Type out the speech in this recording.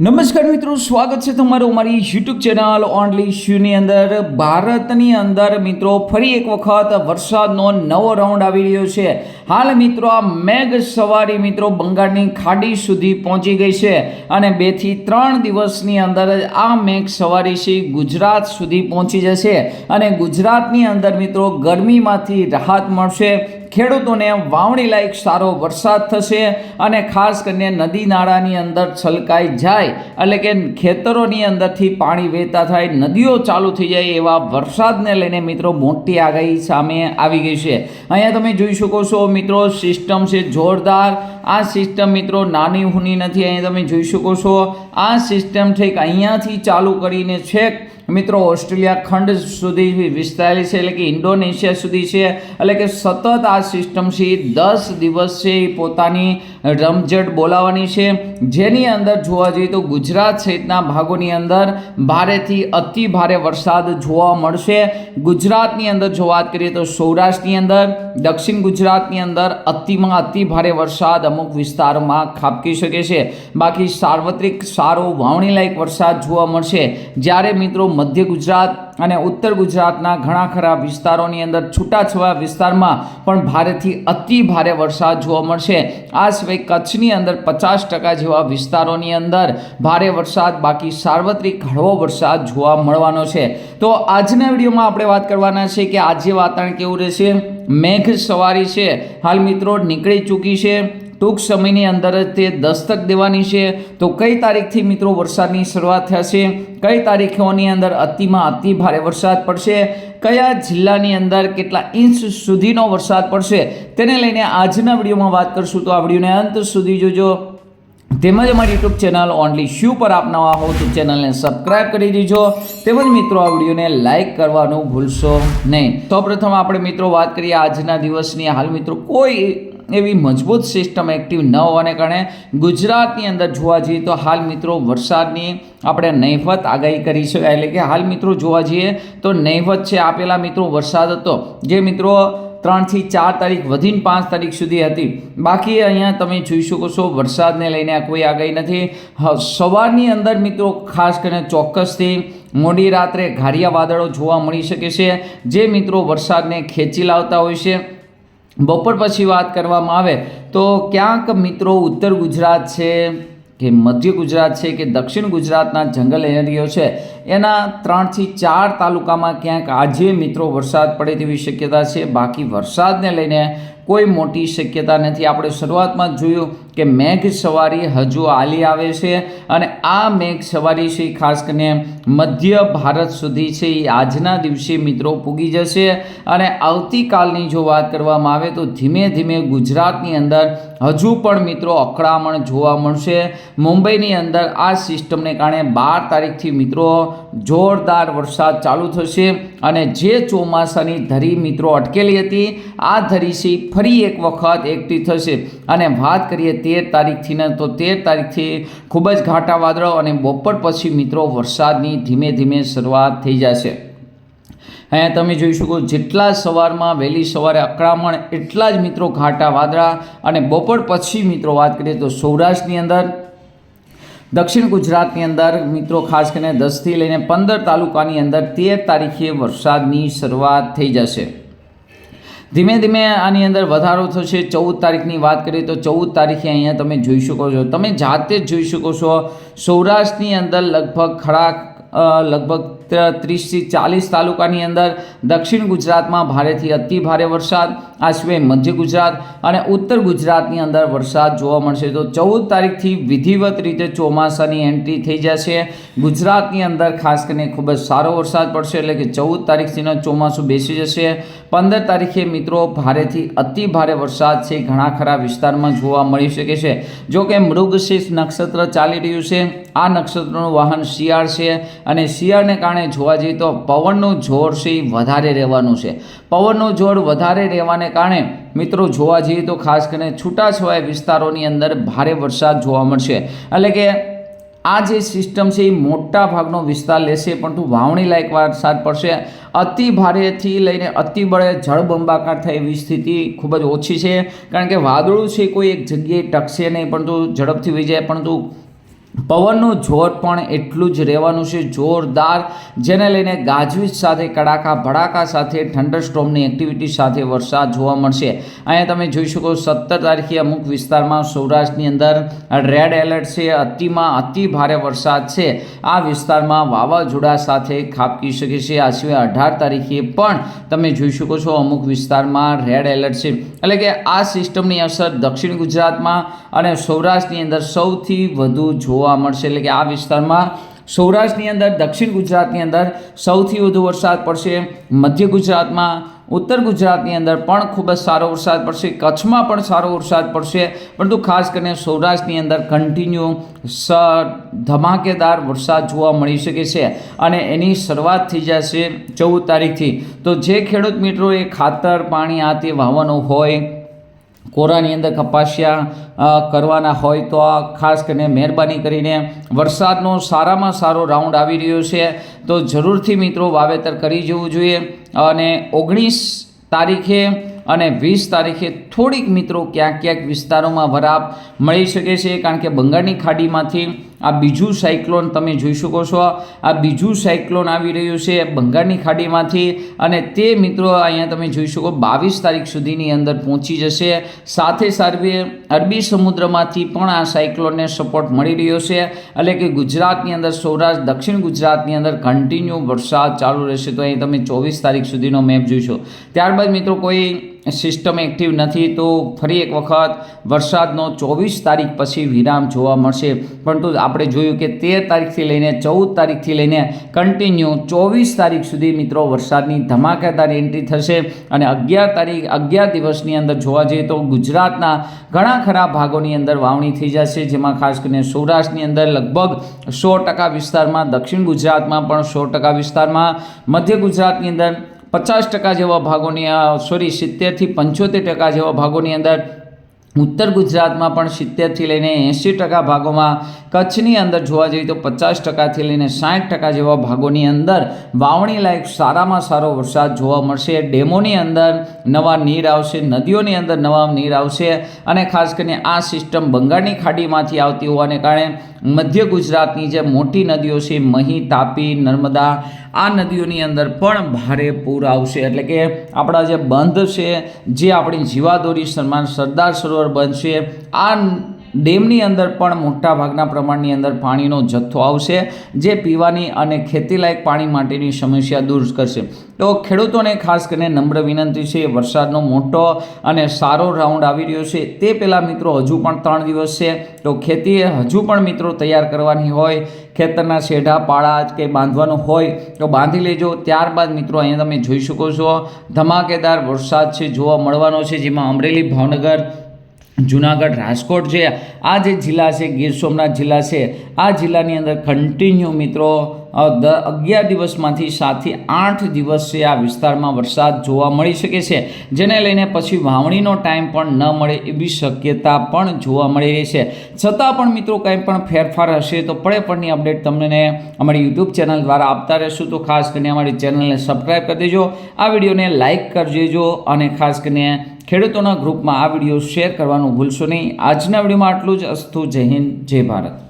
નમસ્કાર મિત્રો, સ્વાગત છે તમારું અમારી યુટ્યુબ ચેનલ ઓનલી શ્યુની અંદર. ભારતની અંદર મિત્રો, ફરી એક વખત વરસાદનો નવો રાઉન્ડ આવી રહ્યો છે. હાલ મિત્રો, આ મેઘ સવારી મિત્રો બંગાળની ખાડી સુધી પહોંચી ગઈ છે અને બેથી ત્રણ દિવસની અંદર આ મેઘ સવારી છે ગુજરાત સુધી પહોંચી જશે. અને ગુજરાતની અંદર મિત્રો, ગરમીમાંથી રાહત મળશે. ખેડૂતોને વાવણી લાયક સારો વરસાદ થશે અને ખાસ કરીને નદી નાળાની અંદર છલકાઈ જાય એટલે કે ખેતરોની અંદરથી પાણી વહેતા થાય, નદીઓ ચાલુ થઈ જાય એવા વરસાદને લઈને મિત્રો મોટી આગાહી સામે આવી ગઈ છે. અહીંયા તમે જોઈ શકો છો મિત્રો સિસ્ટમ છે જોરદાર. આ સિસ્ટમ મિત્રો નાની હુની નથી, અહીંયા તમે જોઈ શકો છો. આ સિસ્ટમ છેક અહીંયાથી ચાલુ કરીને છેક મિત્રો, ઓસ્ટ્રેલિયા ખંડ સુધી વિસ્તારેલી છે, એટલે કે ઇન્ડોનેશિયા સુધી છે, એટલે કે સતત આ સિસ્ટમ છે દસ દિવસ છે એ પોતાની રમઝટ બોલાવવાની છે. જેની અંદર જોવા જઈએ તો ગુજરાત સહિતના ભાગોની અંદર ભારેથી અતિ ભારે વરસાદ જોવા મળશે. ગુજરાતની અંદર જો વાત કરીએ તો સૌરાષ્ટ્રની અંદર, દક્ષિણ ગુજરાતની અંદર અતિમાં અતિ ભારે વરસાદ અમુક વિસ્તારોમાં ખાબકી શકે છે. બાકી સાર્વત્રિક સારો વાવણીલાયક વરસાદ જોવા મળશે. જ્યારે મિત્રો મધ્ય ગુજરાત અને ઉત્તર ગુજરાતના ઘણા ખરા વિસ્તારોની અંદર છૂટાછવાયા વિસ્તારમાં પણ ભારેથી અતિ ભારે વરસાદ જોવા મળશે. આ સિવાય કચ્છની અંદર પચાસ ટકા જેવા વિસ્તારોની અંદર ભારે વરસાદ, બાકી સાર્વત્રિક હળવો વરસાદ જોવા મળવાનો છે. તો આજના વિડીયોમાં આપણે વાત કરવાના છે કે આજે વાતાવરણ કેવું રહેશે? મેઘ સવારી છે. હાલ મિત્રો નીકળી ચૂકી છે. ટૂંક સમયની અંદર જ તે દસ્તક દેવાની છે. તો કઈ તારીખથી મિત્રો વરસાદની શરૂઆત થશે? કઈ તારીખોની અંદર અતિમાં અતિ ભારે વરસાદ પડશે? કયા જિલ્લાની અંદર કેટલા ઇંચ સુધીનો વરસાદ પડશે? તેને લઈને આજના વિડીયોમાં વાત કરશું. તો આ વિડીયોને અંત સુધી જોજો. તેમજ અમારી યુટ્યુબ ચેનલ ઓનલી શ્યુ પર આપ નવા હો તો ચેનલને સબસ્ક્રાઇબ કરી દીજો. તેમજ મિત્રો આ વિડીયોને લાઇક કરવાનું ભૂલશો નહીં. સૌપ્રથમ આપણે મિત્રો વાત કરીએ આજના દિવસની. હાલ મિત્રો કોઈ એવી મજબૂત સિસ્ટમ એક્ટિવ ન હોવાને કારણે ગુજરાતની અંદર જોવા જઈએ તો હાલ મિત્રો વરસાદની આપણે નહીવત આગાહી કરી છે. એટલે કે હાલ મિત્રો જોવા જઈએ તો નહીવત છે આપેલા મિત્રો વરસાદ હતો, જે મિત્રો ત્રણથી ચાર તારીખ વધીને પાંચ તારીખ સુધી હતી. બાકી અહીંયા તમે જોઈ શકો છો વરસાદને લઈને કોઈ આગાહી નથી. સવારની અંદર મિત્રો ખાસ કરીને ચોક્કસથી મોડી રાત્રે ઘારિયા વાદળો જોવા મળી શકે છે, જે મિત્રો વરસાદને ખેંચી લાવતા હોય છે. બપોર પછી વાત કરવામાં આવે તો ક્યાંક મિત્રો ઉત્તર ગુજરાત છે કે મધ્ય ગુજરાત છે કે દક્ષિણ ગુજરાતના જંગલ એરિયો છે એના ત્રણથી ચાર તાલુકામાં ક્યાંક આજે મિત્રો વરસાદ પડે તેવી શક્યતા છે. બાકી વરસાદને લઈને કોઈ મોટી શક્યતા નથી. આપણે શરૂઆતમાં જોયું કે મેઘ સવારી હજુ આલી આવે છે અને આ મેઘ સવારી છે ખાસ કરીને મધ્ય ભારત સુધી છે. એ આજના દિવસે મિત્રો પૂગી જશે અને આવતીકાલની જો વાત કરવામાં આવે તો ધીમે ધીમે ગુજરાતની અંદર હજુ પણ મિત્રો અકળામણ જોવા મળશે. મુંબઈની અંદર આ સિસ્ટમને કારણે બાર તારીખથી મિત્રો જોરદાર વરસાદ ચાલુ થશે અને જે ચોમાસાની ધરી મિત્રો અટકેલી હતી, આ ધરીસી ફરી એક વખત એકઠી થશે. અને વાત કરીએ તેર તારીખથી ને તો તેર તારીખથી ખૂબ જ ઘાટા વાદળો અને બપોર પછી મિત્રો વરસાદની ધીમે ધીમે શરૂઆત થઈ જશે. અહીંયા તમે જોઈ શકો જેટલા સવારમાં વહેલી સવારે અકળામણ એટલા જ મિત્રો ઘાટા વાદળા અને બપોર પછી મિત્રો વાત કરીએ તો સૌરાષ્ટ્રની અંદર દક્ષિણ ગુજરાતની અંદર મિત્રો ખાસ કરીને દસથી લઈને પંદર તાલુકાની અંદર તેર તારીખે વરસાદની શરૂઆત થઈ જશે. ધીમે ધીમે આની અંદર વધારો થશે. ચૌદ તારીખની વાત કરીએ તો ચૌદ તારીખે અહીંયા તમે જોઈ શકો છો. તમે જાતે જ જોઈ શકો છો. સૌરાષ્ટ્રની અંદર લગભગ ખડા લગભગ ત્રીસથી ચાલીસ તાલુકાની અંદર દક્ષિણ ગુજરાતમાં ભારેથી અતિ ભારે વરસાદ, આ સિવાય મધ્ય ગુજરાત અને ઉત્તર ગુજરાતની અંદર વરસાદ જોવા મળશે. તો ચૌદ તારીખથી વિધિવત રીતે ચોમાસાની એન્ટ્રી થઈ જશે. ગુજરાતની અંદર ખાસ કરીને ખૂબ જ સારો વરસાદ પડશે, એટલે કે ચૌદ તારીખથીનો ચોમાસું બેસી જશે. પંદર તારીખે મિત્રો ભારેથી અતિ ભારે વરસાદ છે, ઘણા ખરા વિસ્તારમાં જોવા મળી શકે છે. જો કે નક્ષત્ર ચાલી રહ્યું છે. આ નક્ષત્રનું વાહન શિયાળ છે અને શિયાળને કારણે જોવા જઈએ તો પવનનું જોર છે એ વધારે રહેવાનું છે. પવનનું જોર વધારે રહેવાને કારણે મિત્રો જોવા જઈએ તો ખાસ કરીને છૂટાછવાયા વિસ્તારોની અંદર ભારે વરસાદ જોવા મળશે. એટલે કે આ જે સિસ્ટમ છે એ મોટા ભાગનો વિસ્તાર લેશે, પરંતુ વાવણી લાયક વરસાદ પડશે. અતિ ભારેથી લઈને અતિ બળે જળબંબાકાર થાય એવી સ્થિતિ ખૂબ જ ઓછી છે. કારણ કે વાદળું છે કોઈ એક જગ્યાએ ટકશે નહીં, પરંતુ ઝડપથી વહી જાય. પરંતુ પવનનું જોર પણ એટલું જ રહેવાનું છે. જોરદાર, જેને લઈને ગાજવીજ સાથે, કડાકા ભડાકા સાથે થંડરસ્ટોમની એક્ટિવિટી સાથે વરસાદ જોવા મળશે. અહીંયા તમે જોઈ શકો સત્તર તારીખે અમુક વિસ્તારમાં સૌરાષ્ટ્રની અંદર રેડ એલર્ટ છે. અતિમાં અતિ ભારે વરસાદ છે. આ વિસ્તારમાં વાવાઝોડા સાથે ખાબકી શકે છે. આ સિવાય અઢાર તારીખે પણ તમે જોઈ શકો છો અમુક વિસ્તારમાં રેડ એલર્ટ છે. એટલે કે આ સિસ્ટમની અસર દક્ષિણ ગુજરાતમાં અને સૌરાષ્ટ્રની અંદર સૌથી વધુ જોવા મળશે. એટલે કે આ વિસ્તારમાં સૌરાષ્ટ્રની અંદર, દક્ષિણ ગુજરાતની અંદર સૌથી વધુ વરસાદ પડશે. મધ્ય ગુજરાતમાં, ઉત્તર ગુજરાતની અંદર પણ ખૂબ જ સારો વરસાદ પડશે. કચ્છમાં પણ સારો વરસાદ પડશે. પરંતુ ખાસ કરીને સૌરાષ્ટ્રની અંદર કન્ટિન્યુ સ, ધમાકેદાર વરસાદ જોવા મળી શકે છે. અને એની શરૂઆત થઈ જશે ચૌદ તારીખથી. તો જે ખેડૂત મિત્રોએ ખાતર, પાણી આ તે વાવવાનું હોય કોરાની અંદર કપાસિયા કરવાના હોય તો આ ખાસ કરીને મહેરબાની કરીને વરસાદનો સારામાં સારો રાઉન્ડ આવી રહ્યો છે. તો જરૂરથી મિત્રો વાવેતર કરી જવું જોઈએ. અને ઓગણીસ તારીખે અને વીસ તારીખે થોડીક મિત્રો ક્યાંક ક્યાંક વિસ્તારોમાં વરાપ મળી શકે છે, કારણ કે બંગાળની ખાડીમાંથી આ બીજું સાયક્લોન તમે જોઈ શકો છો. આ બીજું સાયક્લોન આવી રહ્યું છે બંગાળની ખાડીમાંથી અને તે મિત્રો અહીંયા તમે જોઈ શકો બાવીસ તારીખ સુધીની અંદર પહોંચી જશે. સાથે સાથે અરબી સમુદ્રમાંથી પણ આ સાયક્લોનને સપોર્ટ મળી રહ્યો છે. એટલે કે ગુજરાતની અંદર સૌરાષ્ટ્ર, દક્ષિણ ગુજરાતની અંદર કન્ટિન્યુ વરસાદ ચાલુ રહેશે. તો અહીં તમે ચોવીસ તારીખ સુધીનો મેપ જોઈશો ત્યારબાદ મિત્રો કોઈ સિસ્ટમ એક્ટિવ નથી, તો ફરી એક વખત વરસાદનો ચોવીસ તારીખ પછી વિરામ જોવા મળશે. પરંતુ આપણે જોયું કે તેર તારીખથી લઈને ચૌદ તારીખથી લઈને કન્ટિન્યુ ચોવીસ તારીખ સુધી મિત્રો વરસાદની ધમાકેદાર એન્ટ્રી થશે. અને અગિયાર તારીખ, અગિયાર દિવસની અંદર જોવા જઈએ તો ગુજરાતના ઘણા ખરા ભાગોની અંદર વાવણી થઈ જશે, જેમાં ખાસ કરીને સૌરાષ્ટ્રની અંદર લગભગ સો ટકા વિસ્તારમાં, દક્ષિણ ગુજરાતમાં પણ સો ટકા વિસ્તારમાં, મધ્ય ગુજરાતની અંદર પચાસ ટકા જેવા ભાગોની સોરી સિત્તેરથી પંચોતેર ટકા જેવા ભાગોની અંદર ઉત્તર ગુજરાતમાં પણ સિત્તેરથી લઈને એંસી ટકા ભાગોમાં કચ્છની અંદર જોવા જઈએ તો પચાસ ટકાથી લઈને સાઠ ટકા જેવા ભાગોની અંદર વાવણી લાયક સારામાં સારો વરસાદ જોવા મળશે. ડેમોની અંદર નવા નીર આવશે, નદીઓની અંદર નવા નીર આવશે અને ખાસ કરીને આ સિસ્ટમ બંગાળની ખાડીમાંથી આવતી હોવાને કારણે મધ્ય ગુજરાતની જે મોટી નદીઓ છે, મહી, તાપી, નર્મદા આ નદીઓની અંદર પણ ભારે પૂર આવશે. એટલે કે આપણા જે બંધ છે, જે આપણી જીવાદોરી સન્માન સરદાર સરોવર બંધ છે આ ડેમની અંદર પણ મોટા ભાગના પ્રમાણની અંદર પાણીનો જથ્થો આવશે, જે પીવાની અને ખેતીલાયક પાણી માટેની સમસ્યા દૂર કરશે. તો ખેડૂતોને ખાસ કરીને નમ્ર વિનંતી છે, વરસાદનો મોટો અને સારો રાઉન્ડ આવી રહ્યો છે. તે પહેલાં મિત્રો હજુ પણ ત્રણ દિવસ છે. તો ખેતીએ હજુ પણ મિત્રો તૈયાર કરવાની હોય, ખેતરના શેઢા, પાળા કે બાંધવાનું હોય, તો બાંધી લેજો. ત્યારબાદ મિત્રો અહીંયા તમે જોઈ શકો છો, ધમાકેદાર વરસાદ છે, જોવા મળવાનો છે, જેમાં અમરેલી, ભાવનગર જુનાગઢ રાજકોટ છે. આ જે જિલ્લા છે, ગીર સોમનાથ જિલ્લા છે, આ જિલ્લાની અંદર કન્ટિન્યુ મિત્રો અગિયાર દિવસમાંથી સાતથી આઠ દિવસ આ વિસ્તારમાં વરસાદ જોવા મળી શકે છે. જેને લઈને પછી વાવણીનો ટાઈમ પણ ન મળે એવી શક્યતા પણ જોવા મળી રહી છે. છતાં પણ મિત્રો કંઈ પણ ફેરફાર હશે તો પડે પણની અપડેટ તમને અમારી યુટ્યુબ ચેનલ દ્વારા આપતા રહેશું. તો ખાસ કરીને અમારી ચેનલને સબસ્ક્રાઈબ કરી દેજો. આ વિડીયોને લાઇક કરજો અને ખાસ કરીને ખેડૂતોના ગ્રુપમાં આ વીડિયો શેર કરવાનું ભૂલશો નહીં. આજના વિડીયોમાં આટલું જ. અસ્તુ જય હિન્દ, જય ભારત.